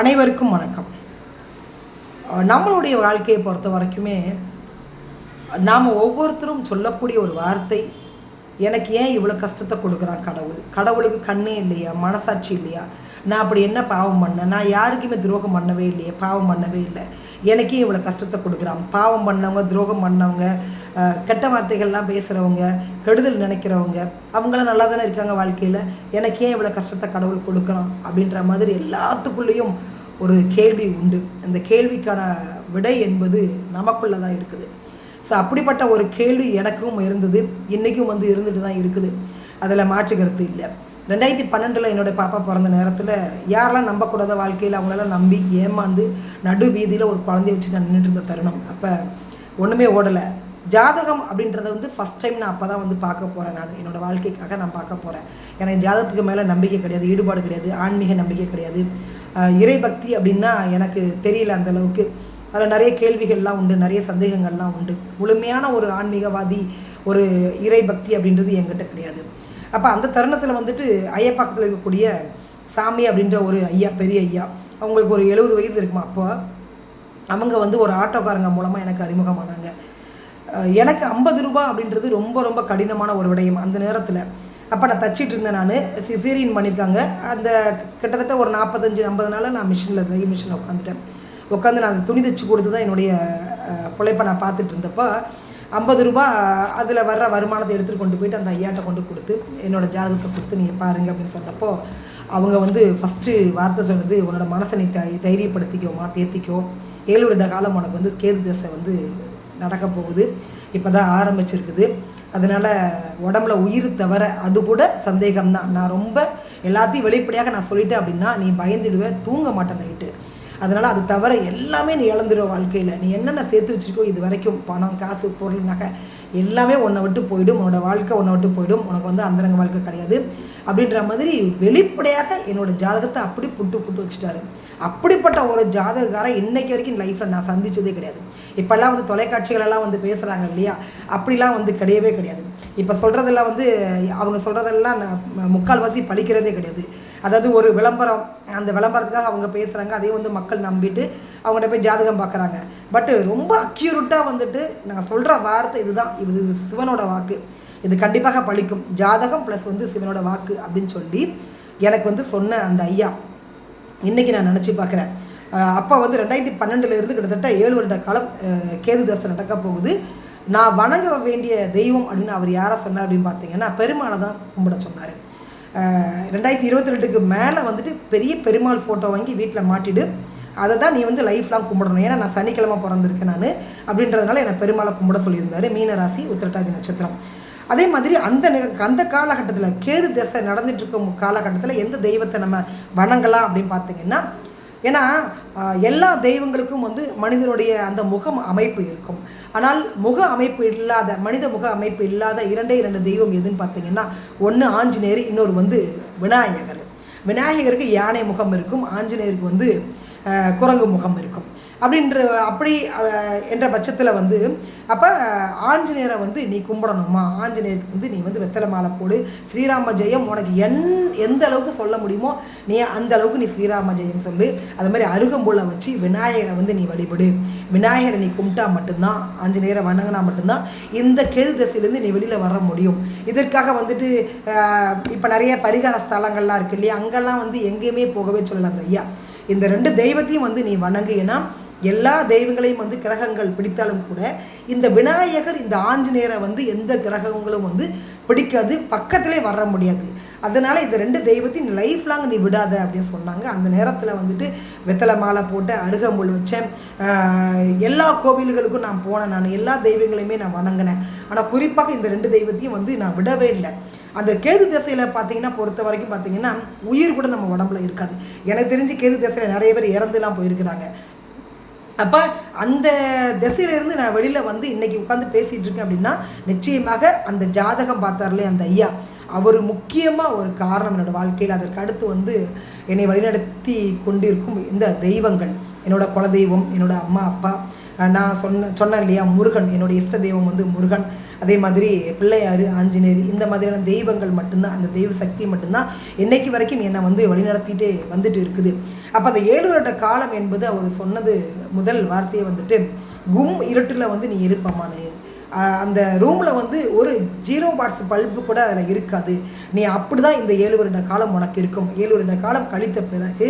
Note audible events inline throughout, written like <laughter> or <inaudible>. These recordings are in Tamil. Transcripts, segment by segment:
அனைவருக்கும் வணக்கம். நம்மளுடைய வாழ்க்கையை பொறுத்த வரைக்குமே நாம் ஒவ்வொருத்தரும் சொல்லக்கூடிய ஒரு வார்த்தை எனக்கு ஏன் இவ்வளோ கஷ்டத்தை கொடுக்குறான் கடவுள்? கடவுளுக்கு கண்ணே இல்லையா? மனசாட்சி இல்லையா? நான் அப்படி என்ன பாவம் பண்ணேன்? நான் யாருக்குமே துரோகம் பண்ணவே இல்லையே? பாவம் பண்ணவே இல்லை. எனக்கே இவ்வளோ கஷ்டத்தை கொடுக்குறான். பாவம் பண்ணவங்க துரோகம் பண்ணவங்க கெட்ட வார்த்தைகள்லாம் பேசுகிறவங்க கெடுதல் நினைக்கிறவங்க அவங்களாம் நல்லா தானே இருக்காங்க வாழ்க்கையில். எனக்கு ஏன் இவ்வளோ கஷ்டத்தை கடவுள் கொடுக்குறான் அப்படின்ற மாதிரி எல்லாத்துக்குள்ளேயும் ஒரு கேள்வி உண்டு. அந்த கேள்விக்கான விடை என்பது நமக்குள்ளே தான் இருக்குது. ஸோ அப்படிப்பட்ட ஒரு கேள்வி எனக்கும் இருந்தது. இன்றைக்கும் வந்து இருந்துட்டு தான் இருக்குது. அதில் மாற்று கருத்து இல்லை. ரெண்டாயிரத்தி பன்னெண்டில் என்னோடய பாப்பா பிறந்த நேரத்தில் யாரெல்லாம் நம்பக்கூடாத வாழ்க்கையில் அவங்களெல்லாம் நம்பி ஏமாந்து நடு வீதியில் ஒரு குழந்தைய வச்சு நான் நின்றுட்டு இருந்த தருணம். அப்போ ஒன்றுமே ஓடலை. ஜாதகம் அப்படின்றத வந்து ஃபஸ்ட் டைம் நான் அப்போ தான் வந்து பார்க்க போகிறேன் நான். என்னோடய வாழ்க்கைக்காக நான் பார்க்க போகிறேன் எனக்கு ஜாதகத்துக்கு மேலே நம்பிக்கை கிடையாது ஈடுபாடு கிடையாது ஆன்மீக நம்பிக்கை கிடையாது. இறைபக்தி அப்படின்னா எனக்கு தெரியல அந்தளவுக்கு அதில் நிறைய கேள்விகள்லாம் உண்டு நிறைய சந்தேகங்கள்லாம் உண்டு. முழுமையான ஒரு ஆன்மீகவாதி ஒரு இறைபக்தி அப்படின்றது என்கிட்ட கிடையாது. அப்போ அந்த தருணத்தில் வந்துட்டு ஐயப்பாக்கத்தில் இருக்கக்கூடிய சாமி அப்படின்ற ஒரு ஐயா பெரிய ஐயா அவங்களுக்கு ஒரு எழுபது வயது இருக்குமா அப்போ? அவங்க வந்து ஒரு ஆட்டோக்காரங்க மூலமாக எனக்கு அறிமுகமானாங்க. எனக்கு ஐம்பது ரூபாய் அப்படின்றது ரொம்ப ரொம்ப கடினமான ஒரு விடயம் அந்த நேரத்தில். அப்போ நான் தச்சிட்டு இருந்தேன் நான். சிசேரியன் பண்ணியிருக்காங்க அந்த கிட்டத்தட்ட ஒரு நாற்பத்தஞ்சு ஐம்பது நாளில் நான் மிஷினில் தையல் மிஷினில் உட்காந்துட்டேன். உட்காந்து நான் அந்த துணி தைச்சி கொடுத்து தான் என்னுடைய பிழைப்பை நான் பார்த்துட்டு இருந்தப்போ ஐம்பது ரூபா அதில் வர்ற வருமானத்தை எடுத்துகிட்டு கொண்டு போயிட்டு அந்த ஐயாட்ட கொண்டு கொடுத்து என்னோட ஜாதகத்தை கொடுத்து நீங்கள் பாருங்க அப்படின்னு சொன்னப்போ அவங்க வந்து ஃபஸ்ட்டு வார்த்தை சொன்னது உன்னோட மனசை நீ தை தைரியப்படுத்திக்கோமா தேத்திக்கோ. ஏழு வருட காலம் உனக்கு வந்து கேது தசை வந்து நடக்க போகுது. இப்போ தான் ஆரம்பிச்சிருக்குது. அதனால் உடம்புல உயிர் தவிர அது கூட சந்தேகம்தான். நான் ரொம்ப எல்லாத்தையும் வெளிப்படையாக நான் சொல்லிட்டேன் அப்படின்னா நீ பயந்துடுவேன் தூங்க மாட்டேன் நைட்டு அதனால் அது தவிர எல்லாமே நீ இழந்துருவ வாழ்க்கையில். நீ என்னென்ன சேர்த்து வச்சிருக்கோ இது வரைக்கும் பணம் காசு பொருள் நகை எல்லாமே உன்னை விட்டு போயிடும். உன்னோட வாழ்க்கை உன்னை விட்டு போயிடும். உனக்கு வந்து அந்தரங்க வாழ்க்கை கிடையாது. அப்படின்ற மாதிரி வெளிப்படையாக என்னோட ஜாதகத்தை அப்படி புட்டு புட்டு வச்சுட்டாரு. அப்படிப்பட்ட ஒரு ஜாதகக்காரன் இன்னைக்கு வரைக்கும் லைஃப்பில் நான் சந்திச்சதே கிடையாது. இப்போல்லாம் வந்து தொலைக்காட்சிகளெல்லாம் வந்து பேசுகிறாங்க இல்லையா? அப்படிலாம் வந்து கிடையவே கிடையாது. இப்போ சொல்கிறதெல்லாம் வந்து அவங்க சொல்கிறதெல்லாம் நான் முக்கால்வாசி பழிக்கிறதே கிடையாது. அதாவது ஒரு விளம்பரம் அந்த விளம்பரத்துக்காக அவங்க பேசுகிறாங்க அதையும் வந்து மக்கள் நம்பிட்டு அவங்கள்ட்ட போய் ஜாதகம் பார்க்குறாங்க. பட்டு ரொம்ப அக்யூரட்டாக வந்துட்டு நாங்கள் சொல்கிற வார்த்தை இதுதான். இது சிவனோட வாக்கு. இது கண்டிப்பாக பழிக்கும். ஜாதகம் ப்ளஸ் வந்து சிவனோட வாக்கு அப்படின்னு சொல்லி எனக்கு வந்து சொன்ன அந்த ஐயா. இன்றைக்கி நான் நினச்சி பார்க்குறேன். அப்போ வந்து ரெண்டாயிரத்தி பன்னெண்டுலேருந்து கிட்டத்தட்ட ஏழு வருட காலம் கேது தசை நடக்க போகுது. நான் வணங்க வேண்டிய தெய்வம் அப்படின்னு அவர் யாரை சொன்னார் அப்படின்னு பார்த்தீங்கன்னா பெருமாளை தான் கும்பிட சொன்னார். ரெண்டாயிரத்தி இருபத்தி ரெண்டுக்கு மேலே வந்துட்டு பெரிய பெருமாள் ஃபோட்டோ வாங்கி வீட்டில் மாட்டிடு. அதை தான் நீ வந்து லைஃப்லாம் கும்பிடணும். ஏன்னா நான் சனிக்கிழமை பிறந்திருக்கேன் நான். அப்படின்றதுனால என்னை பெருமாளை கும்பிட சொல்லியிருந்தாரு. மீனராசி உத்திரட்டாதி நட்சத்திரம். அதே மாதிரி அந்த அந்த காலகட்டத்தில் கேது திசை நடந்துட்டு இருக்கும் காலகட்டத்தில் எந்த தெய்வத்தை நம்ம வணங்கலாம் அப்படின்னு பார்த்தீங்கன்னா ஏன்னா எல்லா தெய்வங்களுக்கும் வந்து மனிதனுடைய அந்த முகம் அமைப்பு இருக்கும். ஆனால் முக அமைப்பு இல்லாத மனித முக அமைப்பு இல்லாத இரண்டே இரண்டு தெய்வம் எதுன்னு பார்த்தீங்கன்னா ஒன்று ஆஞ்சநேயர் இன்னொரு வந்து விநாயகர். விநாயகருக்கு யானை முகம் இருக்கும் ஆஞ்சநேயருக்கு வந்து குரங்கு முகம் இருக்கும். அப்படின்ற அப்படி என்ற பட்சத்தில் வந்து அப்போ ஆஞ்சநேயரை வந்து நீ கும்பிடணுமா? ஆஞ்சநேயருக்கு வந்து நீ வந்து வெத்தலை மாலை போடு. ஸ்ரீராம ஜெயம் உனக்கு என் எந்த அளவுக்கு சொல்ல முடியுமோ நீ அந்த அளவுக்கு நீ ஸ்ரீராம ஜெயம் சொல்லு. அது மாதிரி அருகம்புல்லை வச்சு விநாயகரை வந்து நீ வழிபடு. விநாயகரை நீ கும்பிட்டா மட்டும்தான் ஆஞ்சநேயரை வணங்கினா மட்டும்தான் இந்த கேது திசையிலேருந்து நீ வெளியில் வர முடியும். இதற்காக வந்துட்டு இப்போ நிறைய பரிகார ஸ்தலங்கள்லாம் இருக்கு இல்லையா? அங்கெல்லாம் வந்து எங்கேயுமே போகவே சொல்லலாம் அந்த ஐயா. இந்த ரெண்டு தெய்வத்தையும் வந்து நீ வணங்கு. ஏன்னா எல்லா தெய்வங்களையும் வந்து கிரகங்கள் பிடித்தாலும் கூட இந்த விநாயகர் இந்த ஆஞ்சநேயரை வந்து எந்த கிரகங்களும் வந்து பிடிக்காது பக்கத்திலே வர முடியாது. அதனால் இந்த ரெண்டு தெய்வத்தையும் நீ லைஃப் லாங் நீ விடாத அப்படின்னு சொன்னாங்க. அந்த நேரத்தில் வந்துட்டு வெத்தலை மாலை போட்டு அருகம்புல் வச்சேன். எல்லா கோவில்களுக்கும் நான் போனேன் நான். எல்லா தெய்வங்களையுமே நான் வணங்கினேன். ஆனால் குறிப்பாக இந்த ரெண்டு தெய்வத்தையும் வந்து நான் விடவே இல்லை. அந்த கேது திசையில் பார்த்தீங்கன்னா பொறுத்த வரைக்கும் பார்த்தீங்கன்னா உயிர் கூட நம்ம உடம்புல இருக்காது. எனக்கு தெரிஞ்சு கேது திசையில் நிறைய பேர் இறந்துலாம் போயிருக்கிறாங்க. அப்போ அந்த திசையிலேருந்து நான் வெளியில் வந்து இன்னைக்கு உட்காந்து பேசிகிட்டு இருக்கேன் அப்படின்னா நிச்சயமாக அந்த ஜாதகம் பார்த்தார்லே அந்த ஐயா. அவர் முக்கியமாக ஒரு காரணம் என்னோடய வாழ்க்கையில். அதற்கு அடுத்து வந்து என்னை வழிநடத்தி கொண்டிருக்கும் இந்த தெய்வங்கள். என்னோடய குலதெய்வம் என்னோடய அம்மா அப்பா. நான் சொன்ன சொன்னேன் இல்லையா முருகன் என்னுடைய இஷ்ட தெய்வம் வந்து முருகன். அதே மாதிரி பிள்ளையார் ஆஞ்சநேயர் இந்த மாதிரியான தெய்வங்கள் மட்டும்தான் அந்த தெய்வ சக்தி மட்டும்தான் என்னைக்கு வரைக்கும் என்னை வந்து வழிநடத்திட்டே வந்துட்டு இருக்குது. அப்போ அந்த ஏழு வருட காலம் என்பது அவர் சொன்னது முதல் வார்த்தையை வந்துட்டு கும் இருட்டில் வந்து நீ இருப்பமானு அந்த ரூமில் வந்து ஒரு ஜீரோ பாட்ஸ் பல்பு கூட அதில் இருக்காது. நீ அப்படி தான் இந்த ஏழு வருட காலம் உனக்கு இருக்கும். ஏழு வருட காலம் கழித்த பிறகு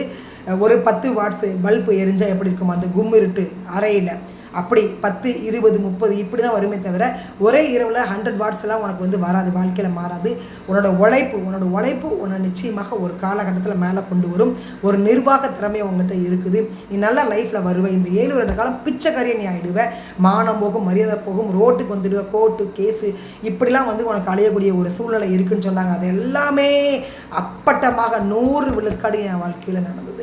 ஒரு பத்து வாட்ஸ் பல்பு எரிஞ்சால் எப்படி இருக்கும்? அந்த கும் இருட்டு அறையில். அப்படி பத்து இருபது முப்பது இப்படி தான் வருமே தவிர ஒரே இரவில் ஹண்ட்ரட் வாட்ஸ்லாம் உனக்கு வந்து வராது வாழ்க்கையில் மாறாது. உன்னோட உழைப்பு உன்னோட உழைப்பு உன்னை நிச்சயமாக ஒரு காலகட்டத்தில் மேலே கொண்டு வரும். ஒரு நிர்வாக திறமை உங்ககிட்ட இருக்குது. நீ நல்ல லைஃப்பில் வருவேன் இந்த ஏழு வருட காலம் பிச்சைக்காரியை நீ ஆகிடுவேன் மானம் போகும் மரியாதை போகும் ரோட்டுக்கு வந்துடுவேன் கோர்ட்டு கேஸு இப்படிலாம் வந்து உனக்கு அழியக்கூடிய ஒரு சூழ்நிலை இருக்குன்னு சொன்னாங்க. அது எல்லாமே அப்பட்டமாக நூறு விழுக்காடு என் வாழ்க்கையில் நடந்தது.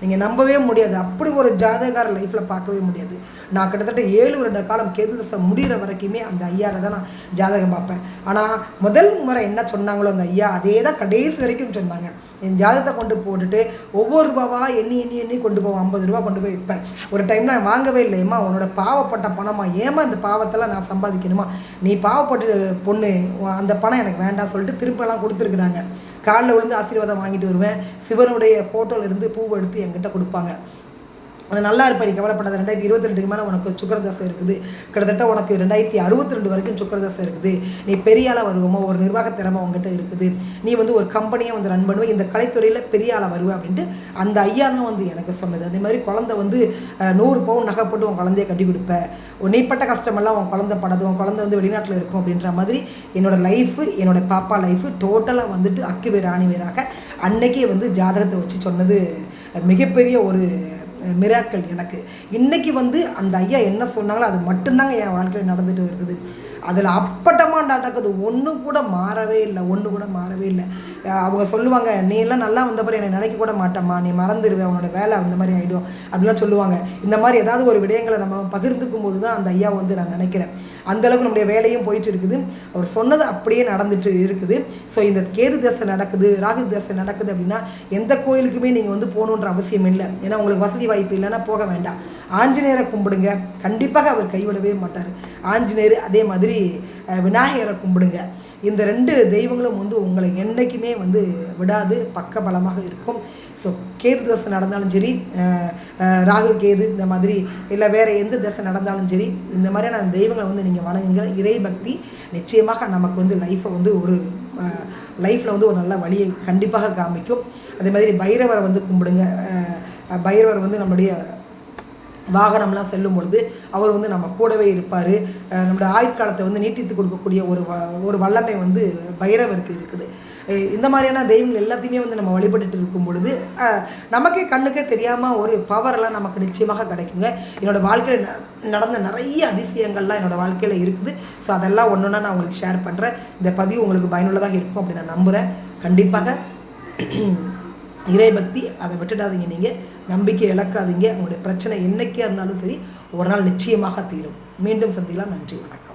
நீங்கள் நம்பவே முடியாது. அப்படி ஒரு ஜாதகார லைஃப்பில் பார்க்கவே முடியாது. நான் கிட்டத்தட்ட ஏழு வருட காலம் கேது தசை முடிகிற வரைக்குமே அந்த ஐயாவை தான் நான் ஜாதகம் பார்ப்பேன். ஆனால் முதல் முறை என்ன சொன்னாங்களோ அந்த ஐயா அதே தான் கடைசி வரைக்கும் சொன்னாங்க. என் ஜாதகத்தை கொண்டு போட்டுட்டு ஒவ்வொரு ரூபாவாக எண்ணி எண்ணி எண்ணி கொண்டு போவோம் ஐம்பது ரூபா கொண்டு போய் வைப்பேன். ஒரு டைம் நான் வாங்கவே இல்லையம்மா உன்னோட பாவப்பட்ட பணமா? ஏமா இந்த பாவத்தெல்லாம் நான் சம்பாதிக்கணுமா? நீ பாவப்பட்டு பொண்ணு அந்த பணம் எனக்கு வேண்டாம் சொல்லிட்டு திருப்பெல்லாம் கொடுத்துருக்குறாங்க. காலில் விழுந்து ஆசீர்வாதம் வாங்கிட்டு வருவேன். சிவனுடைய ஃபோட்டோவில் இருந்து பூவை எடுத்து என்கிட்ட கொடுப்பாங்க. அது நல்லா இருப்பா நீ கவலைப்படாத. ரெண்டாயிரத்தி இருபத்தி ரெண்டுக்கு மேலே உனக்கு சுக்கரதசை இருக்குது. கிட்டத்தட்ட உனக்கு ரெண்டாயிரத்தி அறுபத்தி ரெண்டு வரைக்கும் சுக்கரதசை இருக்குது. நீ பெரிய ஆளாக வருவோமா ஒரு நிர்வாக திறமை உங்ககிட்ட இருக்குது. நீ வந்து ஒரு கம்பெனியை வந்து ரன் பண்ணுவேன் இந்த கலைத்துறையில் பெரிய ஆளாக வருவேன் அப்படின்ட்டு அந்த ஐயா தான் வந்து எனக்கு சொன்னது. அதே மாதிரி குழந்தை வந்து நூறு பவுன் நகை போட்டு உன் குழந்தைய கட்டி கொடுப்பேன் நீப்பட்ட கஷ்டமெல்லாம் உன் குழந்தை படாது. உன் குழந்தை வந்து வெளிநாட்டில் இருக்கும் அப்படின்ற மாதிரி என்னோட லைஃபு என்னோட பாப்பா லைஃபு டோட்டலாக வந்துட்டு அக்கு வேறு ஆணி வேறாக அன்னைக்கே வந்து ஜாதகத்தை வச்சு சொன்னது மிகப்பெரிய ஒரு மிராக்கள் எனக்கு. இன்றைக்கி வந்து அந்த ஐயா என்ன சொன்னாங்களோ அது மட்டும்தாங்க என் வாழ்க்கையில் நடந்துட்டு இருக்குது. அதில் அப்பட்டமாக நடக்குது. ஒன்றும் கூட மாறவே இல்லை. ஒன்று கூட மாறவே இல்லை. அவங்க சொல்லுவாங்க நீ எல்லாம் நல்லா வந்தப்பறம் என்னை நினைக்க கூட மாட்டேம்மா. நீ மறந்துடுவேன் உன்னோட வேலை அந்த மாதிரி ஆகிடும் அப்படிலாம் சொல்லுவாங்க. இந்த மாதிரி ஏதாவது ஒரு விடயங்களை நம்ம பகிர்ந்துக்கும் போது தான் அந்த ஐயா வந்து நான் நினைக்கிறேன். அந்தளவுக்கு நம்முடைய வேலையும் போயிட்டு இருக்குது. அவர் சொன்னது அப்படியே நடந்துட்டு இருக்குது. ஸோ இந்த கேது தசை நடக்குது ராகு தசை நடக்குது அப்படின்னா எந்த கோயிலுக்குமே நீங்கள் வந்து போகணுன்ற அவசியம் இல்லை. ஏன்னா உங்களுக்கு வசதி வாய்ப்பு இல்லைன்னா போக வேண்டாம். ஆஞ்சநேயரை கும்பிடுங்க. கண்டிப்பாக அவர் கைவிடவே மாட்டார். ஆஞ்சநேயர் அதே மாதிரி விநாயகரை கும்பிடுங்க. இந்த ரெண்டு தெய்வங்களும் வந்து உங்களை என்றைக்குமே வந்து விடாது பக்க பலமாக இருக்கும். ஸோ கேது தசை நடந்தாலும் சரி ராகு கேது இந்த மாதிரி இல்லை வேறு எந்த தசை நடந்தாலும் சரி இந்த மாதிரியான தெய்வங்களை வந்து நீங்கள் வணங்குங்க. இறை பக்தி நிச்சயமாக நமக்கு வந்து லைஃப்பை வந்து ஒரு லைஃப்பில் வந்து ஒரு நல்ல வழியை கண்டிப்பாக காமிக்கும். அதே மாதிரி பைரவரை வந்து கும்பிடுங்க. பைரவர் வந்து நம்முடைய வாகனம்லாம் செல்லும் பொழுது அவர் வந்து நம்ம கூடவே இருப்பார். நம்மளோட ஆயுட்காலத்தை வந்து நீட்டித்து கொடுக்கக்கூடிய ஒரு வ ஒரு வல்லமை வந்து பைரவருக்கு இருக்குது. இந்த மாதிரியான தெய்வங்கள் எல்லாத்தையுமே வந்து நம்ம வழிபட்டுட்டு இருக்கும் பொழுது நமக்கே கண்ணுக்கே தெரியாமல் ஒரு பவரெல்லாம் நமக்கு நிச்சயமாக கிடைக்குங்க. என்னோடய வாழ்க்கையில் நடந்த நிறைய அதிசயங்கள்லாம் என்னோடய வாழ்க்கையில் இருக்குது. ஸோ அதெல்லாம் ஒன்று ஒன்றா நான் உங்களுக்கு ஷேர் பண்ணுறேன் இந்த பதிவு உங்களுக்கு பயனுள்ளதாக இருக்கும் அப்படின்னு நான் நம்புகிறேன் கண்டிப்பாக <clears throat> இறைபக்தி அதை விட்டுடாதீங்க நீங்கள் நம்பிக்கை இழக்காதீங்க. உங்களுடைய பிரச்சனை என்னைக்கே இருந்தாலும் சரி ஒரு நாள் நிச்சயமாக தீரும். மீண்டும் சந்திக்கலாம். நன்றி. வணக்கம்.